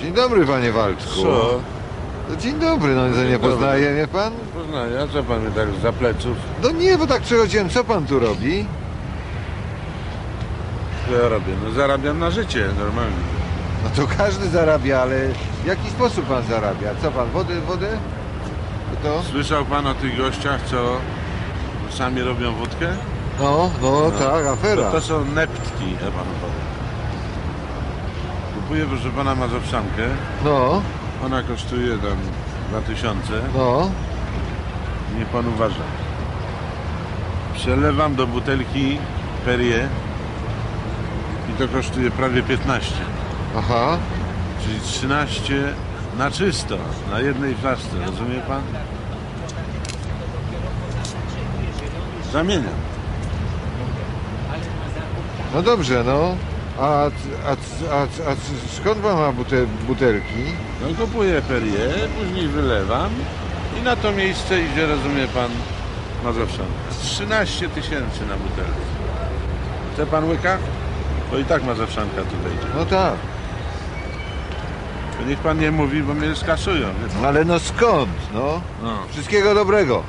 Dzień dobry, panie Waldku. Co? No, Dzień dobry, no to nie dobry. poznaje mnie pan? Poznania, a co pan mnie tak za pleców? No nie, bo tak przechodziłem, co pan tu robi? Co ja robię? No zarabiam na życie normalnie. No to każdy zarabia, ale w jaki sposób pan zarabia? Co pan, wodę, wodę? To? Słyszał pan o tych gościach, co sami robią wódkę? No, no, tak, To, afera. to są neptki, ja panu powiem. Kupuję, proszę pana, mazowszankę. No, Ona kosztuje tam 2000. no, Niech pan uważa. Przelewam do butelki Perrier i to kosztuje prawie 15. aha. Czyli 13 na czysto, na jednej flaszce, rozumie pan? Zamieniam. No dobrze, no. A, a, a, a, skąd pan ma bute, butelki? No kupuję Perrier, później wylewam i na to miejsce idzie, rozumie pan, Mazowszanka. 13 tysięcy na butelkę. Chce pan łyka? To i tak Mazowszanka tutaj idzie. No tak. To niech pan nie mówi, bo mnie skasują. wie pan. Ale no skąd, no? No. Wszystkiego dobrego.